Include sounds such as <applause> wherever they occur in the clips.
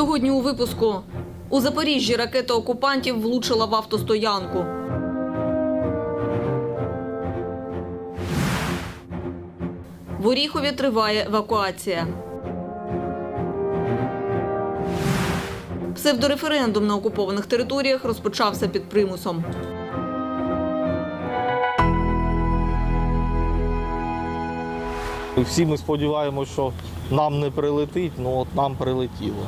Сьогодні у випуску у Запоріжжі ракета окупантів влучила в автостоянку. В Оріхові триває евакуація. Псевдореферендум на окупованих територіях розпочався під примусом. Всі ми сподіваємося, що нам не прилетить, ну от нам прилетіло.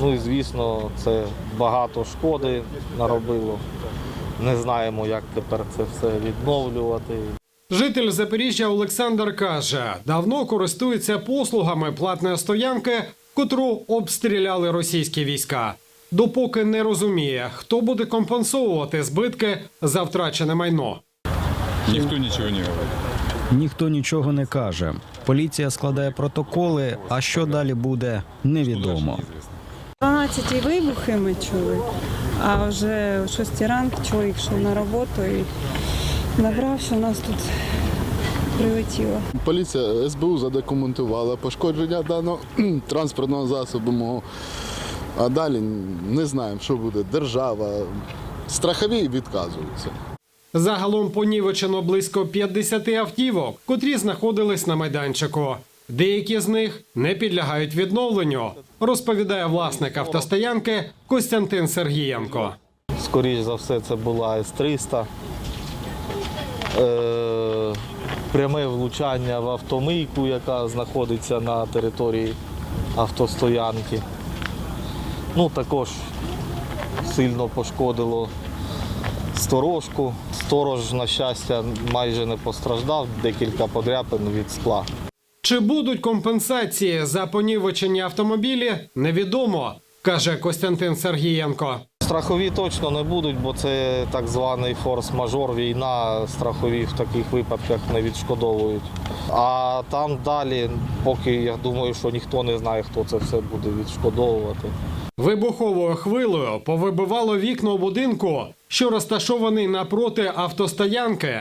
Ну і звісно, це багато шкоди наробило. Не знаємо, як тепер це все відновлювати. Житель Запоріжжя Олександр каже, давно користується послугами платної стоянки, котру обстріляли російські війська. Допоки не розуміє, хто буде компенсовувати збитки за втрачене майно. Никто ничего не говорит. Ніхто нічого не каже. Поліція складає протоколи, а що далі буде, невідомо. 12 вибухи ми чули, а вже о 6 ранку чоловік йшов на роботу і набрав, що нас тут прилетіло. Поліція СБУ задокументувала пошкодження даного <clears throat> транспортного засобу мого. А далі не знаємо, що буде. Держава. Страхові відказуються. Загалом понівечено близько 50 автівок, котрі знаходились на майданчику. Деякі з них не підлягають відновленню, розповідає власник автостоянки Костянтин Сергієнко. Скоріше за все, це була С-300. Е, пряме влучання в автомийку, яка знаходиться на території автостоянки. Ну, також сильно пошкодило сторожку. Сторож, на щастя, майже не постраждав, декілька подряпин від скла. Чи будуть компенсації за понівечені автомобілі, невідомо, каже Костянтин Сергієнко. Страхові точно не будуть, бо це так званий форс-мажор, війна. Страхові в таких випадках не відшкодовують. А там далі, поки я думаю, що ніхто не знає, хто це все буде відшкодовувати. Вибуховою хвилею повибивало вікна у будинку, що розташований напроти автостоянки.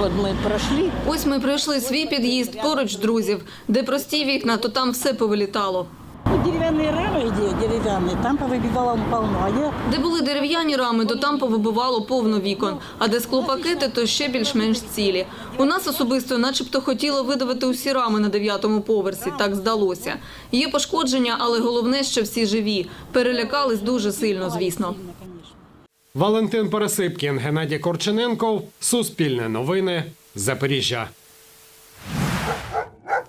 Вот мы прошли, Ось ми пройшли свій під'їзд поруч друзів, де прості вікна, то там все повилітало. ну, деревянные рамы, где деревянные, там повыбивало полно. А я Де були дерев'яні рами, то там повибивало повно вікон, а де склопакети, то ще більш-менш цілі. У нас особисто, начебто, хотіло видавити усі рами на дев'ятому поверсі. Так здалося. Є пошкодження, але головне, що всі живі. Перелякались дуже сильно, звісно. Валентин Пересипкін, Геннадій Корчененков, Суспільне новини, Запоріжжя.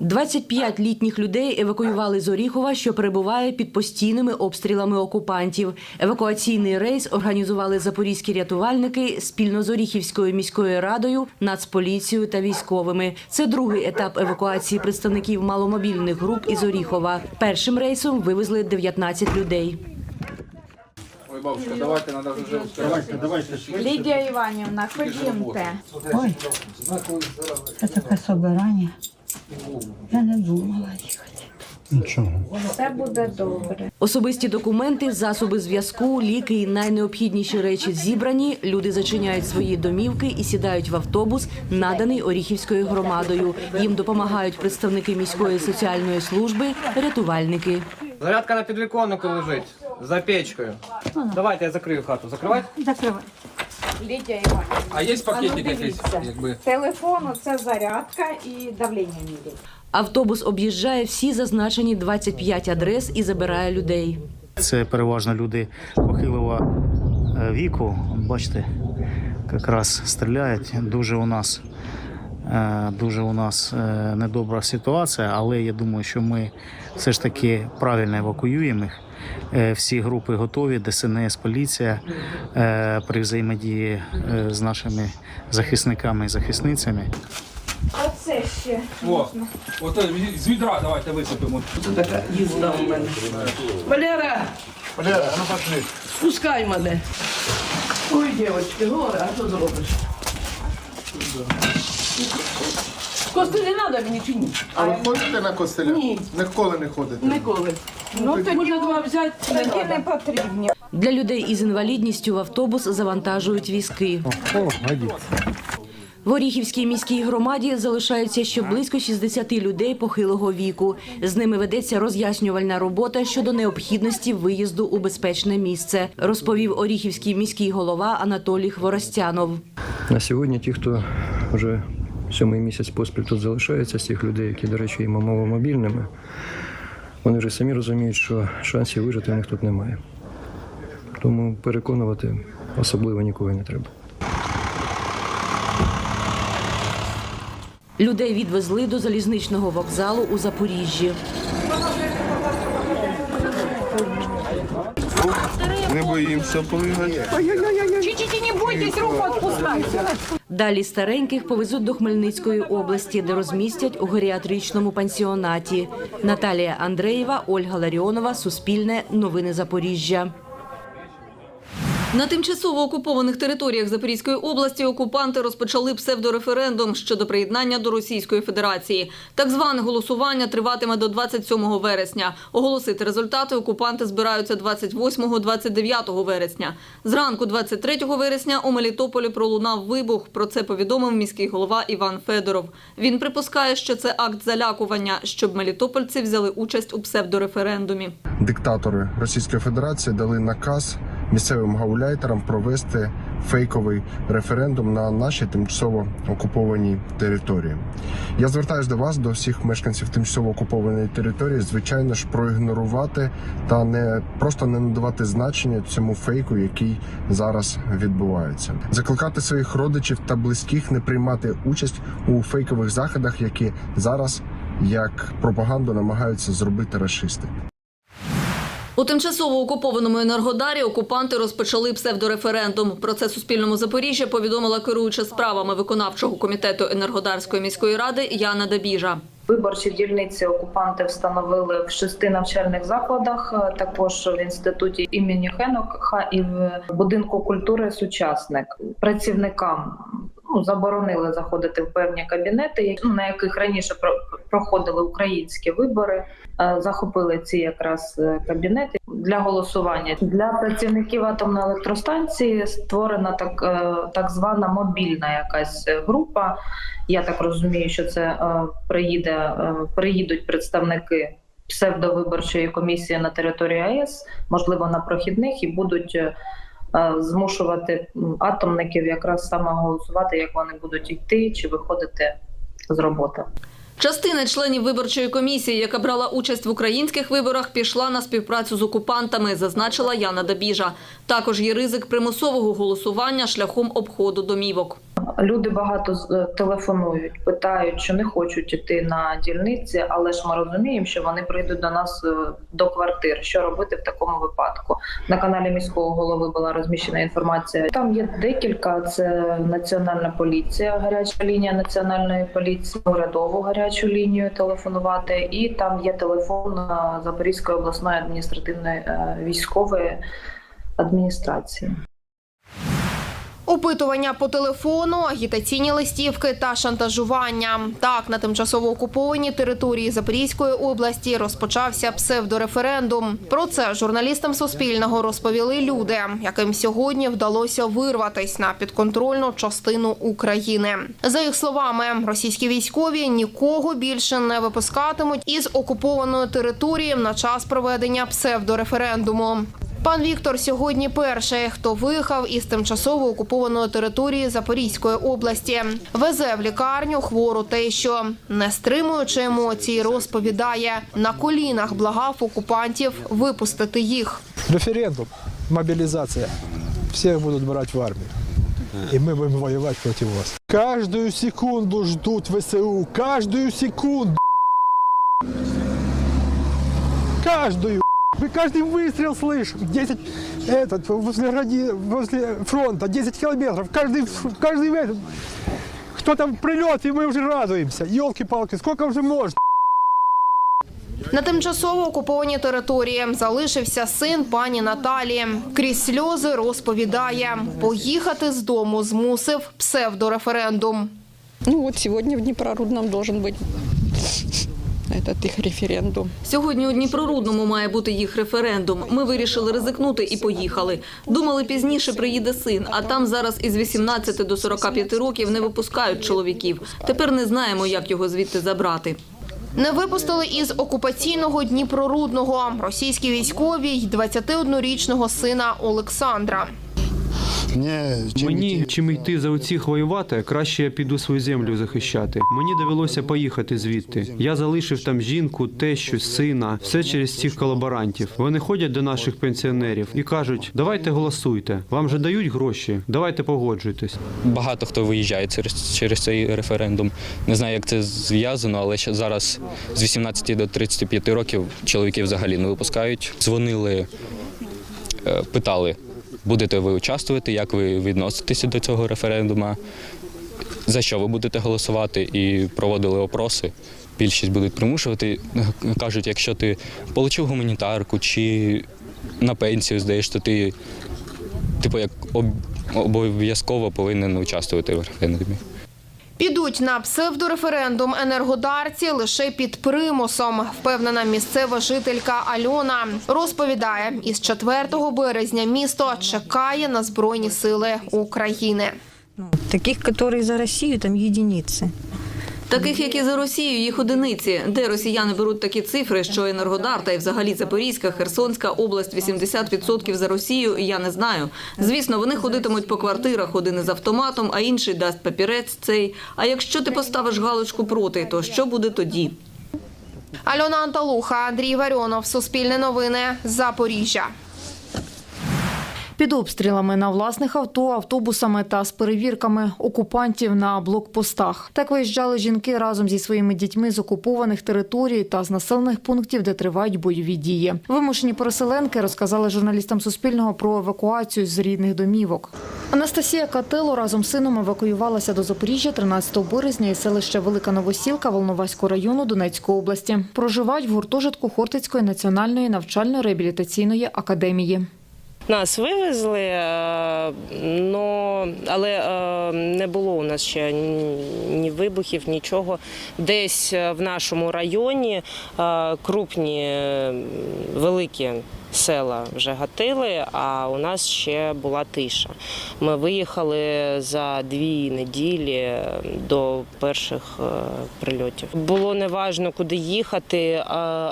25 літніх людей евакуювали з Оріхова, що перебуває під постійними обстрілами окупантів. Евакуаційний рейс організували запорізькі рятувальники спільно з Оріхівською міською радою, Нацполіцією та військовими. Це другий етап евакуації представників маломобільних груп із Оріхова. Першим рейсом вивезли 19 людей. Лідія Іванівна, ходімте. Ой, це таке собирання. Я не думала їхати. Все буде добре. Особисті документи, засоби зв'язку, ліки і найнеобхідніші речі зібрані. Люди зачиняють свої домівки і сідають в автобус, наданий Оріхівською громадою. Їм допомагають представники міської соціальної служби, рятувальники. Зарядка на підвіконнику лежить за печкою. Давайте я закрию хату. Закривати? Закривай. Лідія Іванівна. А є пакетик якийсь? Якби. Телефону це зарядка і давлення міряють. Автобус об'їжджає всі зазначені 25 адрес і забирає людей. Це переважно люди похилого е, віку. Бачите, якраз стріляють. Дуже у нас е, дуже у нас е, недобра ситуація, але я думаю, що ми все ж таки правильно евакуюємо їх. Е, Всі групи готові, ДСНС, поліція е, при взаємодії е, з нашими захисниками і захисницями. Оце ще. О, от з відра давайте висипемо. Це така їзда у мене. Валера! Валера, ну пошли. Пускай мене. Ой, дівчатки, горе, а що зробиш? Костелі не треба мені чи ні? А ви ходите на костеля? Ні. Ніколи не ходите. Ніколи. Ну, тоді може два взяти не Тоді не потрібні. Для людей із інвалідністю в автобус завантажують візки. В Оріхівській міській громаді залишаються ще близько 60 людей похилого віку. З ними ведеться роз'яснювальна робота щодо необхідності виїзду у безпечне місце, розповів Оріхівський міський голова Анатолій Хворостянов. На сьогодні ті, хто вже сьомий місяць поспіль тут залишається, з тих людей, які, до речі, є маломобільними, вони вже самі розуміють, що шансів вижити у них тут немає. Тому переконувати особливо нікого не треба. Людей відвезли до залізничного вокзалу у Запоріжжі. Не боїмося поїхати. Далі стареньких повезуть до Хмельницької області, де розмістять у геріатричному пансіонаті. Наталія Андреєва, Ольга Ларіонова, Суспільне, Новини Запоріжжя. На тимчасово окупованих територіях Запорізької області окупанти розпочали псевдореферендум щодо приєднання до Російської Федерації. Так зване голосування триватиме до 27 вересня. Оголосити результати окупанти збираються 28-29 вересня. Зранку 23 вересня у Мелітополі пролунав вибух. Про це повідомив міський голова Іван Федоров. Він припускає, що це акт залякування, щоб мелітопольці взяли участь у псевдореферендумі. Диктатори Російської Федерації дали наказ місцевим гауляйтерам провести фейковий референдум на нашій тимчасово окупованій території. Я звертаюся до вас, до всіх мешканців тимчасово окупованої території, звичайно ж, проігнорувати та не просто не надавати значення цьому фейку, який зараз відбувається. Закликати своїх родичів та близьких не приймати участь у фейкових заходах, які зараз як пропаганду намагаються зробити расисти. У тимчасово окупованому Енергодарі окупанти розпочали псевдореферендум. Про це Суспільному Запоріжжя повідомила керуюча справами виконавчого комітету Енергодарської міської ради Яна Дабіжа. Виборчі дільниці окупанти встановили в шести навчальних закладах, е, також в інституті імені Хенокха і в будинку культури сучасник. Працівникам ну, заборонили заходити в певні кабінети, на яких раніше про- проходили українські вибори. Е, Захопили ці якраз е, кабінети для голосування. Для працівників атомної електростанції створена так, е, так звана мобільна якась група. Я так розумію, що це приїде, приїдуть представники псевдовиборчої комісії на території АЕС, можливо, на прохідних, і будуть змушувати атомників якраз саме голосувати, як вони будуть йти чи виходити з роботи. Частина членів виборчої комісії, яка брала участь в українських виборах, пішла на співпрацю з окупантами, зазначила Яна Дабіжа. Також є ризик примусового голосування шляхом обходу домівок. Люди багато е, телефонують, питають, що не хочуть іти на дільниці, але ж ми розуміємо, що вони прийдуть до нас е, до квартир. Що робити в такому випадку? На каналі міського голови була розміщена інформація. Там є декілька: це національна поліція, гаряча лінія національної поліції, урядову гарячу лінію телефонувати, і там є телефон е, Запорізької обласної адміністративної військової адміністрації. Опитування по телефону, агітаційні листівки та шантажування. Так, на тимчасово окупованій території Запорізької області розпочався псевдореферендум. Про це журналістам Суспільного розповіли люди, яким сьогодні вдалося вирватись на підконтрольну частину України. За їх словами, російські військові нікого більше не випускатимуть із окупованої території на час проведення псевдореферендуму. Пан Віктор сьогодні перший, хто виїхав із тимчасово окупованої території Запорізької області. Везе в лікарню хвору тещу. Не стримуючи емоцій, розповідає, на колінах благав окупантів випустити їх. Референдум, мобилизация. Всех будут брать в армию. И мы будем воевать против вас. Каждую секунду ждут ВСУ. Каждую секунду. Каждую. Мы каждый выстрел слышим. 10, этот, возле, ради- возле фронта, 10 километров. Каждый, каждый этот. Кто там прилет, и мы уже радуемся. Елки-палки, сколько уже можно? На тимчасово окупованій території залишився син пані Наталії. Крізь сльози розповідає, поїхати з дому змусив псевдореферендум. Ну вот сегодня в Днепрорудном должен быть этот их референдум. Сьогодні у Дніпрорудному має бути їх референдум. Ми вирішили ризикнути і поїхали. Думали, пізніше приїде син, а там зараз із 18 до 45 років не випускають чоловіків. Тепер не знаємо, як його звідти забрати. Не випустили із окупаційного Дніпрорудного російські військові й 21-річного сина Олександра. Мені чим йти за оцих воювати, краще я піду свою землю захищати. Мені довелося поїхати звідти. Я залишив там жінку, тещу, сина, все через цих колаборантів. Вони ходять до наших пенсіонерів і кажуть: давайте голосуйте. Вам же дають гроші, давайте погоджуйтесь. Багато хто виїжджає через, через цей референдум. Не знаю, як це зв'язано, але ще зараз з 18 до 35 років чоловіків взагалі не випускають. Дзвонили, е, питали, будете ви участвувати, як ви відноситеся до цього референдуму, за що ви будете голосувати, і проводили опроси. Більшість будуть примушувати. Кажуть, якщо ти отримав гуманітарку чи на пенсію здаєш, то ти типу як об- обов'язково повинен участвувати в референдумі. Підуть на псевдореферендум енергодарці лише під примусом, впевнена місцева жителька Альона. Розповідає, із 4 березня місто чекає на Збройні сили України. Таких, які за Росію, там единицы. Таких, як і за Росію, їх одиниці. Де росіяни беруть такі цифри, що Енергодар та й взагалі Запорізька, Херсонська область 80% за Росію, я не знаю. Звісно, вони ходитимуть по квартирах, один із автоматом, а інший дасть папірець цей. А якщо ти поставиш галочку проти, то що буде тоді? Альона Анталуха, Андрій Варіонов, Суспільне новини, Запоріжжя. Під обстрілами на власних авто, автобусами та з перевірками окупантів на блокпостах. Так виїжджали жінки разом зі своїми дітьми з окупованих територій та з населених пунктів, де тривають бойові дії. Вимушені переселенки розказали журналістам Суспільного про евакуацію з рідних домівок. Анастасія Катило разом з сином евакуювалася до Запоріжжя 13 березня із селища Велика Новосілка Волноваського району Донецької області. Проживають в гуртожитку Хортицької національної навчально-реабілітаційної академії. Нас вивезли, е, але е, не було у нас ще ні- вибухів, нічого. Десь е, в нашому районі крупні великі села вже гатили, а у нас ще була тиша. Ми виїхали за дві неділі до перших прильотів. Було неважно, куди їхати,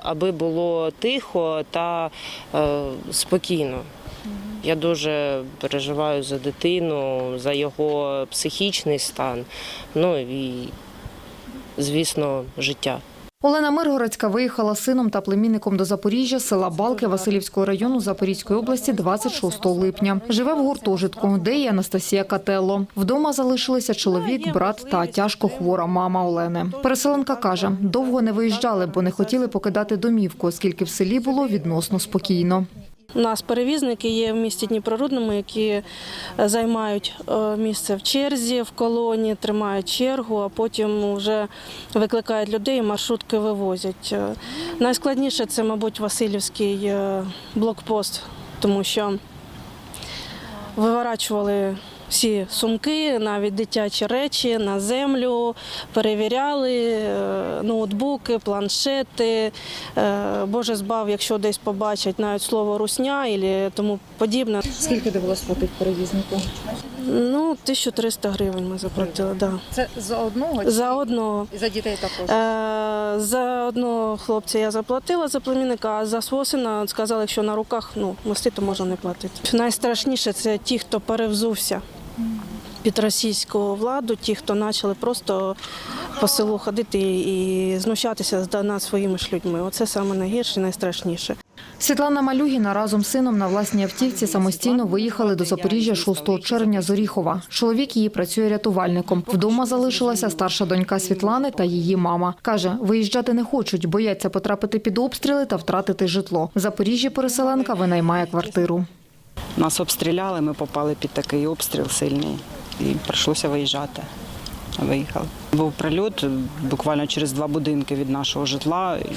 аби було тихо та спокійно. Я дуже переживаю за дитину, за його психічний стан, ну і, звісно, життя. Олена Миргородська виїхала сином та племінником до Запоріжжя, села Балки Васильівського району Запорізької області 26 липня. Живе в гуртожитку, де є Анастасія Кателло. Вдома залишилися чоловік, брат та тяжко хвора мама Олени. Переселенка каже, довго не виїжджали, бо не хотіли покидати домівку, оскільки в селі було відносно спокійно. У нас перевізники є в місті Дніпрорудному, які е, займають е, місце в черзі, в колоні, тримають чергу, а потім вже викликають людей, і маршрутки вивозять. Е, Найскладніше це, мабуть, Васильівський блокпост, тому що виворачували всі сумки, навіть дитячі речі на землю, перевіряли е, ноутбуки, планшети. Е, Боже збав, якщо десь побачать навіть слово русня і тому подібне. Скільки довелося платити перевізнику? Ну, 1300 гривень ми заплатили, да. Це за одного За одного. і за дітей також. Е, За одного хлопця я заплатила за племінника, а за свого сина сказали, якщо на руках ну, нести, то можна не платити. Найстрашніше це ті, хто перевзувся під російську владу, ті, хто почали просто по селу ходити і знущатися над своїми ж людьми. Оце саме найгірше, найстрашніше. Світлана Малюгіна разом з сином на власній автівці самостійно виїхали до Запоріжжя 6 червня з Оріхова. Чоловік її працює рятувальником. Вдома залишилася старша донька Світлани та її мама. Каже, виїжджати не хочуть, бояться потрапити під обстріли та втратити житло. В Запоріжжі переселенка винаймає квартиру. Нас обстріляли, ми попали під такий обстріл сильний і прийшлося виїжджати. Виїхали. Був прильот буквально через два будинки від нашого житла. І,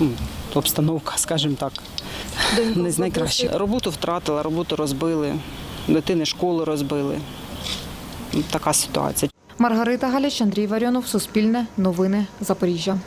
ну, обстановка, <laughs> скажімо так, не з найкраще. Роботу втратила, роботу розбили, дитини школу розбили. Така ситуація. Маргарита Галіч, Андрій Варіонов, Суспільне, Новини, Запоріжжя.